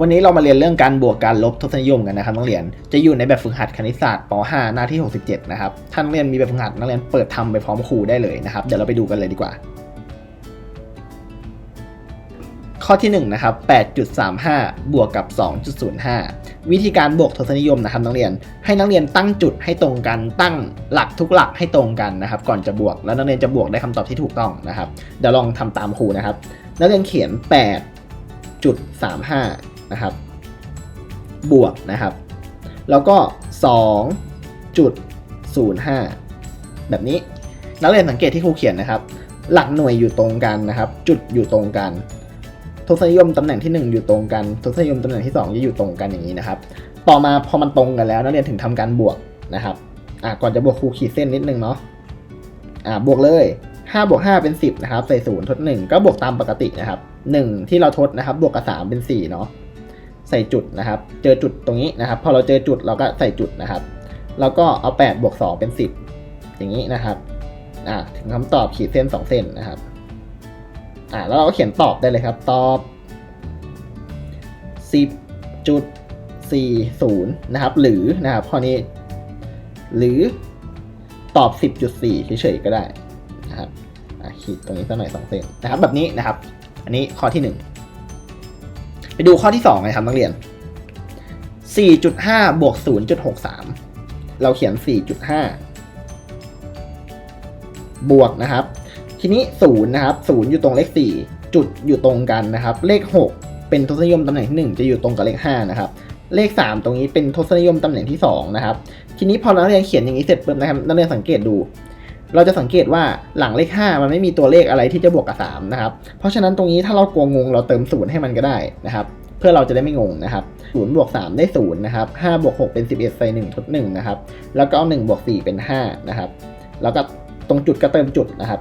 วันนี้เรามาเรียนเรื่องการบวกการลบทศนิยมกันนะครับนักเรียน จะอยู่ในแบบฝึกหัดคณิตศาสตร์ป .5 หน้าที่ 67 นะครับท่านเรียนมีแบบฝึกหัดนักเรียนเปิดทำไปพร้อมครูได้เลยนะครับ เดี๋ยวเราไปดูกันเลยดีกว่า ข้อที่1นะครับ 8.35 บวกกับ 2.05 วิธีการบวกทศนิยมนะครับนักเรียน ให้นักเรียนตั้งจุดให้ตรงกัน ตั้งหลักทุกหลักให้ตรงกันนะครับ ก่อนจะบวก แล้วนักเรียนจะบวกได้คำตอบที่ถูกต้องนะครับ เดี๋ยวลองทำตามครูนะครับ นักเรียนเขียน 8.35 นะครับ บวกนะครับ แล้วก็ 2.05 แบบนี้ นักเรียนสังเกตที่ครูเขียนนะครับ หลักหน่วยอยู่ตรงกันนะครับ จุดอยู่ตรงกัน ทศนิยมตำแหน่งที่ 1 อยู่ตรงกัน ทศนิยมตำแหน่งที่ 2 จะอยู่ตรงกันอย่างนี้นะครับ ต่อมาพอมันตรงกันแล้ว นักเรียนถึงทำการบวกนะครับอะก่อนจะบวกครูขีดเส้นนิดนึงเนาะอะบวกเลย5บวก5เป็น 10 นะครับ ใส่0ทด 1 ก็บวกตามปกตินะครับ 1 ที่เราทดนะครับ บวกกับ 3 เป็น 4 เนาะ ใส่จุดนะครับ เจอจุดตรงนี้นะครับ พอเราเจอจุดเราก็ใส่จุดนะครับ แล้วก็เอา8บวก2เป็น 10 อย่างนี้นะครับอะถึงคำตอบขีดเส้น 2 เส้นนะครับอะแล้วเราก็เขียนตอบได้เลยครับ ตอบ 10จุด40 นะครับ หรือนะครับข้อนี้ หรือตอบ 10.4 เฉยๆก็ได้นะครับอะขีดตรงนี้สักหน่อย2เส้นนะครับ แบบนี้นะครับ อันนี้ข้อที่ 1 ไปดูข้อที่2เลยครับนักเรียน 4.5 บวก 0.63 เราเขียน 4.5 บวกนะครับ ทีนี้ 0 นะครับ 0 อยู่ตรงเลข 4 จุดอยู่ตรงกันนะครับ เลข 6 เป็นทศนิยมตำแหน่งที่ 1 จะอยู่ตรงกับเลข 5 นะครับ เลข 3 ตรงนี้เป็นทศนิยมตำแหน่งที่ 2 นะครับ ทีนี้พอนักเรียนเขียนอย่างนี้เสร็จปุ๊บนะครับนักเรียนสังเกตดู เราจะสังเกตว่าหลังเลข 5 มันไม่มีตัวเลขอะไรที่จะบวกกับ3นะครับ เพราะฉะนั้นตรงนี้ถ้าเรากลัวงงเราเติม0ให้มันก็ได้นะครับเพื่อเราจะได้ไม่งงนะครับ0บวก3ได้0นะครับ5บวก6เป็น 11 ใส่1ทด1นะครับ แล้วก็เอา1บวก4เป็น5นะครับ แล้วก็ตรงจุดก็เติมจุดนะครับ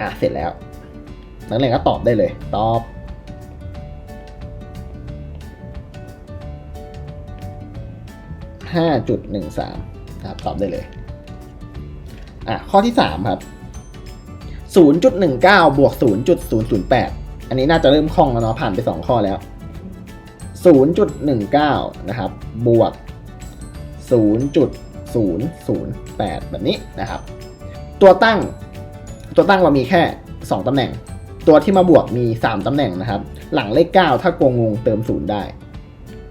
อะเสร็จแล้ว นักเรียนก็ตอบได้เลย ตอบ5.13นะครับตอบได้เลย อะข้อที่ 3 ครับ 0.19 บวก 0.008 อันนี้น่าจะเริ่มคล่องแล้วเนาะผ่านไป 2 ข้อแล้ว 0.19 นะครับ บวก 0.008 แบบนี้นะครับ ตัวตั้งตัวตั้งเรามีแค่ 2 ตำแหน่ง ตัวที่มาบวกมี 3 ตำแหน่งนะครับ หลังเลข 9 ถ้าโกงงงเติม 0 ได้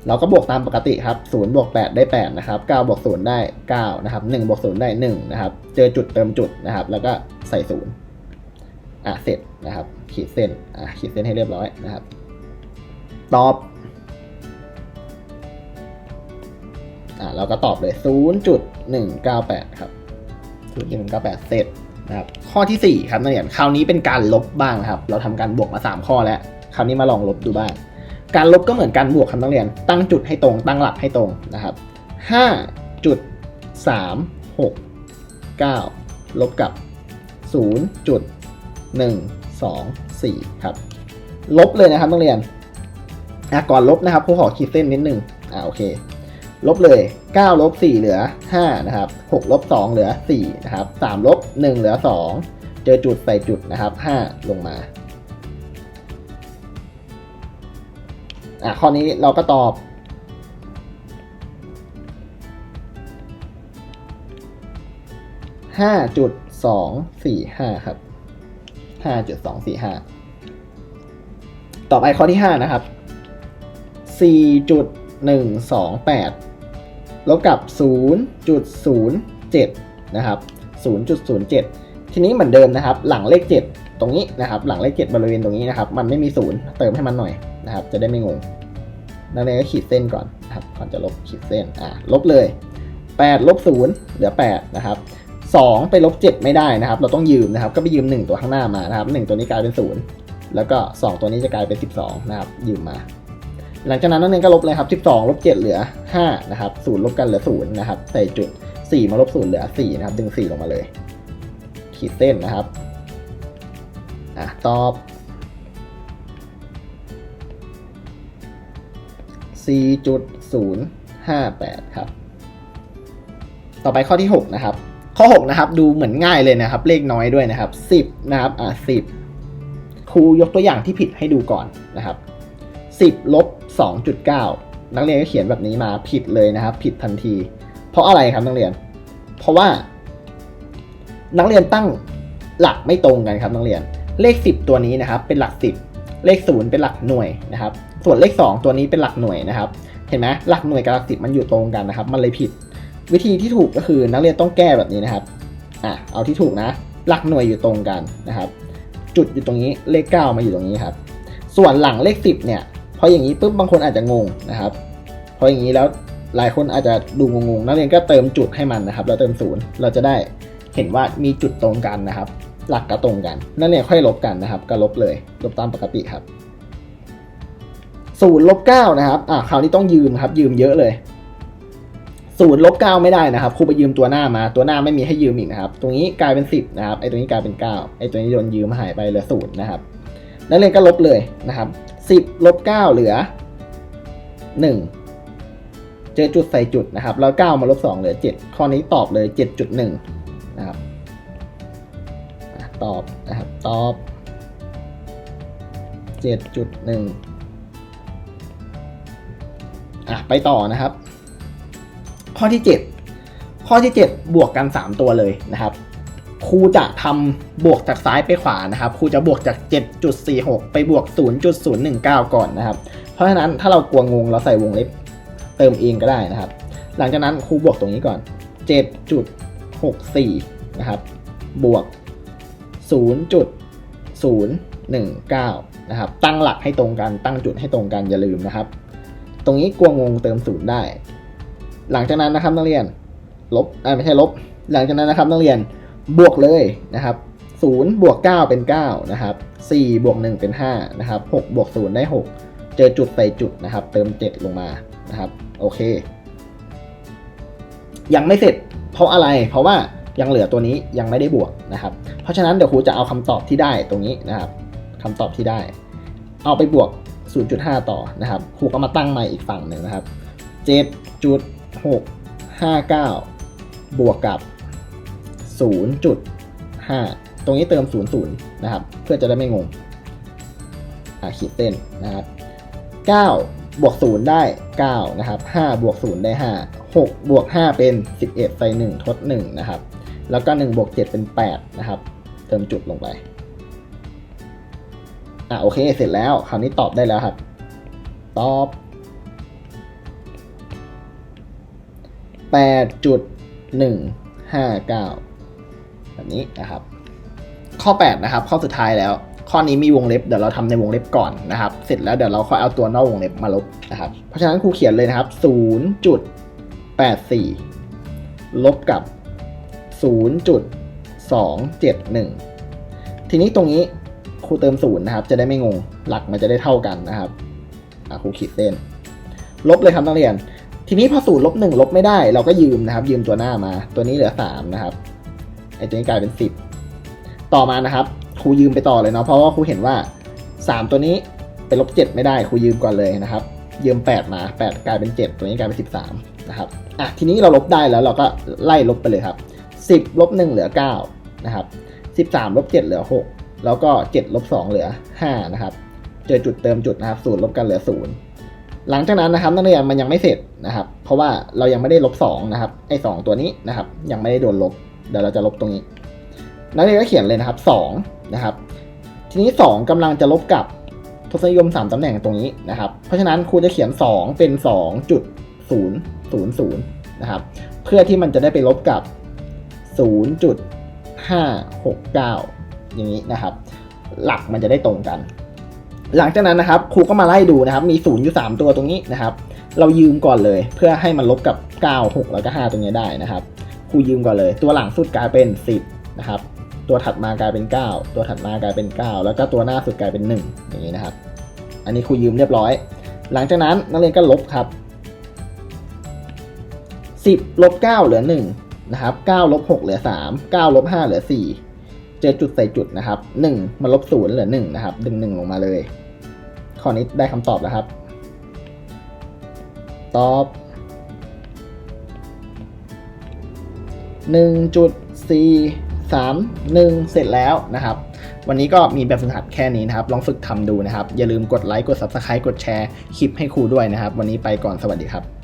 เราก็บวกตามปกติครับ0บวก8ได้8นะครับ9บวก0ได้9นะครับ1บวก0ได้1นะครับ เจอจุดเติมจุดนะครับ แล้วก็ใส่0อะเสร็จนะครับ ขีดเส้นอะขีดเส้นให้เรียบร้อยนะครับ ตอบอะเราก็ตอบเลย 0.198 ครับ0.198 เสร็จนะครับ ข้อที่ 4 ครับนักเรียนคราวนี้เป็นการลบบ้างครับ เราทำการบวกมา 3 ข้อแล้ว คราวนี้มาลองลบดูบ้าง การลบก็เหมือนการบวกครับนักเรียน ตั้งจุดให้ตรง ตั้งหลักให้ตรงนะครับห้าจุดสามหกเก้าลบกับศูนย์จุดหนึ่งสองสี่ครับ ลบเลยนะครับนักเรียนอะก่อนลบนะครับครูขอขีดเส้นนิดนึงอ่าโอเค ลบเลย9ลบ4เหลือ 5 นะครับ6ลบ2เหลือ 4 นะครับ3ลบ1เหลือ 2 เจอจุดใส่จุดนะครับ 5 ลงมา อะข้อนี้เราก็ตอบ ห้าจุดสองสี่ห้าครับ ห้าจุดสองสี่ห้า ต่อไปข้อที่ห้านะครับ สี่จุดหนึ่งสองแปดลบกับศูนย์จุดศูนย์เจ็ดนะครับศูนย์จุดศูนย์เจ็ดทีนี้เหมือนเดิมนะครับ หลังเลขเจ็ดตรงนี้นะครับ หลังเลขเจ็ดบริเวณตรงนี้นะครับ มันไม่มีศูนย์เติมให้มันหน่อยนะครับ จะได้ไม่งง นักเรียนก็ขีดเส้นก่อนนะครับ ก่อนจะลบขีดเส้น อะลบเลย8ลบ0เหลือ 8 นะครับ 2 ไปลบ 7 ไม่ได้นะครับ เราต้องยืมนะครับ ก็ไปยืม 1 ตัวข้างหน้ามานะครับ 1 ตัวนี้กลายเป็น 0 แล้วก็ 2 ตัวนี้จะกลายเป็น 12 นะครับ ยืมมา หลังจากนั้นนักเรียนก็ลบเลยครับ 12ลบ7เหลือ 5 นะครับ 0 ลบกันเหลือ 0 นะครับ ใส่จุด 4 มาลบ 0 เหลือ 4 นะครับ ดึง 4 ลงมาเลย ขีดเส้นนะครับ อะ ตอบ 4.058 ครับ ต่อไปข้อที่ 6 นะครับ ข้อ 6 นะครับ ดูเหมือนง่ายเลยนะครับ เลขน้อยด้วยนะครับ 10 นะครับ อะ10 ครูยกตัวอย่างที่ผิดให้ดูก่อนนะครับ 10ลบ2.9 นักเรียนก็เขียนแบบนี้มาผิดเลยนะครับ ผิดทันที เพราะอะไรครับนักเรียน เพราะว่า นักเรียนตั้งหลักไม่ตรงกันครับนักเรียน เลข 10 ตัวนี้นะครับ เป็นหลัก 10 เลข 0 เป็นหลักหน่วยนะครับ ส่วนเลข 2 ตัวนี้เป็นหลักหน่วยนะครับ เห็นไหมหลักหน่วยกับหลักสิบมันอยู่ตรงกันนะครับ มันเลยผิด วิธีที่ถูกก็คือนักเรียนต้องแก้แบบนี้นะครับอะเอาที่ถูกนะ หลักหน่วยอยู่ตรงกันนะครับ จุดอยู่ตรงนี้เลข 9 มาอยู่ตรงนี้ครับ ส่วนหลังเลข 10 เนี่ยพออย่างนี้ปุ๊บบางคนอาจจะงงนะครับพออย่างนี้แล้วหลายคนอาจจะดูงงๆนักเรียนก็เติมจุดให้มันนะครับ แล้วเติมศูนย์เราจะได้เห็นว่ามีจุดตรงกันนะครับ หลักก็ตรงกัน นักเรียนค่อยลบกันนะครับ ก็ลบเลย ลบตามปกติครับ ศูนย์ลบเก้านะครับอ่าคราวนี้ต้องยืมครับ ยืมเยอะเลยศูนย์ลบเก้าไม่ได้นะครับครูไปยืมตัวหน้ามาตัวหน้าไม่มีให้ยืมอีกนะครับ ตรงนี้กลายเป็นสิบนะครับไอ้ตรงนี้กลายเป็นเก้าไอ้ตัวนี้โดนยืมหายไปเหลือศูนย์นะครับนักเรียนก็ลบเลยนะครับสิบลบเก้าเหลือหนึ่งเจอจุดใส่จุดนะครับ แล้วเก้ามาลบสองเหลือเจ็ดข้อนี้ตอบเลยเจ็ดจุดหนึ่งนะครับตอบนะครับตอบเจ็ดจุดหนึ่ง อะไปต่อนะครับ ข้อที่ 7 ข้อที่ 7 บวกกัน 3 ตัวเลยนะครับครูจะทำบวกจากซ้ายไปขวานะครับครูจะบวกจาก 7.46 ไปบวก 0.019 ก่อนนะครับ เพราะฉะนั้นถ้าเรากลัวงงเราใส่วงเล็บเติมเองก็ได้นะครับ หลังจากนั้นครูบวกตรงนี้ก่อน 7.64 นะครับ บวก 0.019 นะครับ ตั้งหลักให้ตรงกันตั้งจุดให้ตรงกันอย่าลืมนะครับ รงนี้กลัวงงเติมศูนย์ได้ หลังจากนั้นนะครับนักเรียน ลบไม่ใช่ลบ หลังจากนั้นนะครับนักเรียนบวกเลยนะครับศูนย์บวกเก้าเป็นเก้านะครับสี่บวกหนึ่งเป็นห้านะครับหกบวกศูนย์ได้หกเจอจุดใส่จุดนะครับ เติมเจ็ดลงมานะครับโอเค ยังไม่เสร็จ เพราะอะไรเพราะว่ายังเหลือตัวนี้ยังไม่ได้บวกนะครับ เพราะฉะนั้นเดี๋ยวครูจะเอาคำตอบที่ได้ตรงนี้นะครับคำตอบที่ได้ เอาไปบวก 0.5 ต่อนะครับครูก็มาตั้งใหม่อีกฝั่งหนึ่งนะครับ 7.659 บวกกับ 0.5 ตรงนี้เติม 00 นะครับ เพื่อจะได้ไม่งงอ่าขีดเส้นนะครับ 9 บวก 0 ได้ 9 นะครับ 5 บวก 0 ได้ 5 6 บวก 5 เป็น 11 ใส่ 1 ทด 1 นะครับ แล้วก็ 1 บวก 7 เป็น 8 นะครับ เติมจุดลงไป อะโอเคเสร็จแล้วคราวนี้ตอบได้แล้วครับ ตอบ8.159แบบนี้นะครับ ข้อ8นะครับ ข้อสุดท้ายแล้ว ข้อนี้มีวงเล็บเดี๋ยวเราทำในวงเล็บก่อนนะครับ เสร็จแล้วเดี๋ยวเราค่อยเอาตัวนอกวงเล็บมาลบนะครับ เพราะฉะนั้นครูเขียนเลยนะครับ0.84ลบกับ 0.271 ทีนี้ตรงนี้ ครูเติมศูนย์นะครับ จะได้ไม่งง หลักมันจะได้เท่ากันนะครับครูขีดเส้น ลบเลยครับนักเรียน ทีนี้พอศูนย์ลบหนึ่งลบไม่ได้ เราก็ยืมนะครับ ยืมตัวหน้ามา ตัวนี้เหลือสามนะครับ ไอ้ตัวนี้กลายเป็นสิบ ต่อมานะครับ ครูยืมไปต่อเลยเนาะ เพราะว่าครูเห็นว่าสามตัวนี้เป็นลบเจ็ดไม่ได้ ครูยืมก่อนเลยนะครับ ยืมแปดมาแปดกลายเป็นเจ็ดตัวนี้กลายเป็นสิบสามนะครับ อะ ทีนี้เราลบได้แล้วเราก็ไล่ลบไปเลยครับสิบลบหนึ่งเหลือเก้านะครับสิบสามลบเจ็ดเหลือหก แล้วก็เจ็ดลบสองเหลือห้านะครับ เจอจุดเติมจุดนะครับศูนย์ลบกันเหลือศูนย์หลังจากนั้นนะครับนักเรียนมันยังไม่เสร็จนะครับ เพราะว่าเรายังไม่ได้ลบ2นะครับไอ้สตัวนี้นะครับ ยังไม่ได้โดนลบ เดี๋ยวเราจะลบตรงนี้ นักเรียนก็เขียนเลยนะครับ2นะครับ ทีนี้ 2กำลังจะลบกับทศนิยม 3ตำแหน่งตรงนี้นะครับ เพราะฉะนั้นครูจะเขียน 2 เป็น 2.000นะครับ เพื่อที่มันจะได้ไปลบกับ 0.569 อย่างนี้นะครับ หลักมันจะได้ตรงกัน หลังจากนั้นนะครับครูก็มาไล่ดูนะครับ มีศูนย์อยู่3ตัวตรงนี้นะครับ เรายืมก่อนเลย เพื่อให้มันลบกับ 9 6 แล้วก็5ตรงนี้ได้นะครับครูยืมก่อนเลย ตัวหลังสุดกลายเป็น 10 นะครับ ตัวถัดมากลายเป็น 9 ตัวถัดมากลายเป็น 9 แล้วก็ตัวหน้าสุดกลายเป็น 1 อย่างนี้นะครับ อันนี้ครูยืมเรียบร้อย หลังจากนั้นนักเรียนก็ลบครับ10ลบ9เหลือ1นะครับ9ลบ6เหลือ3 9ลบ5เหลือ4 เจอจุดใส่จุดนะครับ1มาลบ0เหลือ1นะครับดึง1ลงมาเลย ข้อนี้ได้คำตอบแล้วครับ ตอบ 1.431 เสร็จแล้วนะครับ วันนี้ก็มีแบบฝึกหัดแค่นี้นะครับ ลองฝึกทำดูนะครับ อย่าลืมกดไลค์ กด Subscribe กดแชร์คลิปให้ครูด้วยนะครับ วันนี้ไปก่อนสวัสดีครับ